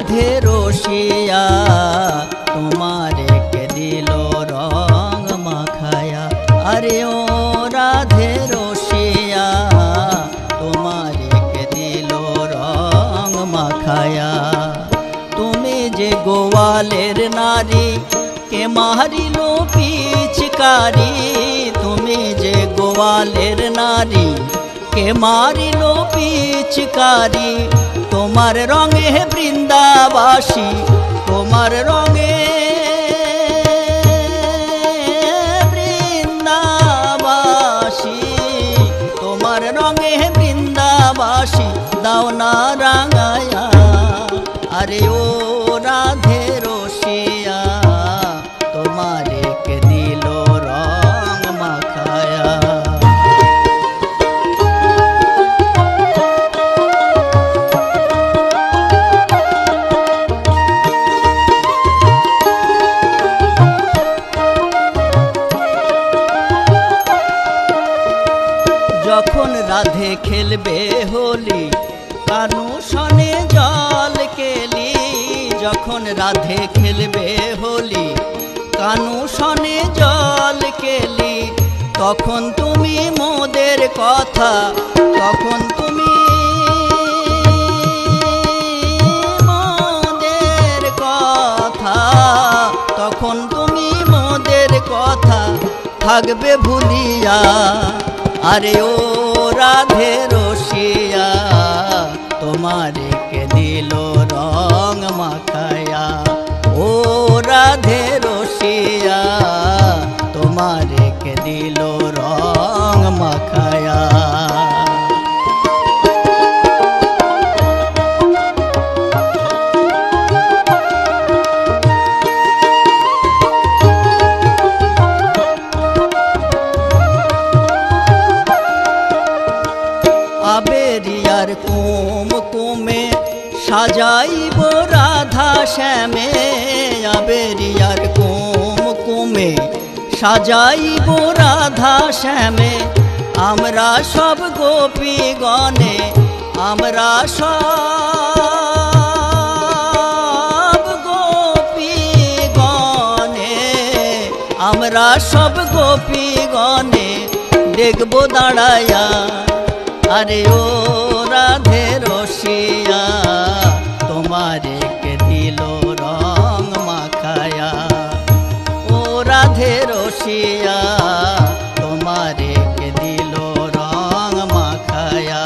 রাধে রসিয়া, তোমারে কে দিল রং মাখায়া। আরে ও রাধে রসিয়া, তোমারে কে দিল রং মাখায়া। তুমি যে গোয়ালের নারী, কে মারিল পিচকারি। তুমি যে গোয়ালের নারী, কে মারিল পিচকারি। তোমার রঙে বৃন্দাবাসী তোমার রঙে বৃন্দাবাসী তোমার রঙে বৃন্দাবাসী দাও না রাধে খেলবে হোলি। কানু সনে জল কেলি, যখন রাধে খেলবে হোলি। কানু সনে জল কেলি, তখন তুমি মোদের কথা, তখন তুমি মোদের কথা, তখন তুমি মোদের কথা, থাকবে ভুলিয়া। আরে ও রাধে রসিয়া, তোমারে কে দিল রং মাখায়া? ও রাধে রসিয়া, তোমারে কে দিল রং মাখায়া? আবেরিয়ার কুম কুমে সাজাইব রাধা শ্যামে। আবেরিয়ার কুম কুমে সাজাইব রাধা শ্যামে। আমরা সব গোপী গণে আমরা সব গোপী গণে আমরা সব গোপী গণে দেখব দাঁড়ায়া আরে ও রাধে রসিয়া, তোমারে কে দিল রং মাখায়া। ও রাধে রসিয়া, তোমারে কে দিল রং মাখায়া।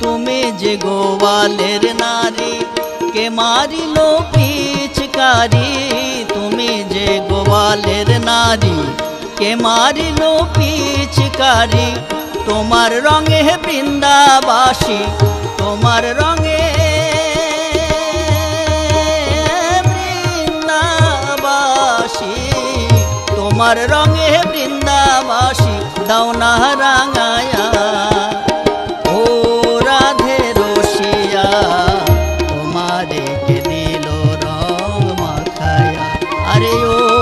তুমি যে গোয়ালের নারী, কে মারিল পিচকারি। তুমি যে গোয়ালের নারী, কে মারিল পিচকারি। তোমার রঙে বৃন্দাবাসী, তোমার রঙে বৃন্দাবাসী, তোমার রঙে বৃন্দাবাসী, দাও না রাঙায়া। ও রাধে রসিয়া রং মাখায়া। আরে ও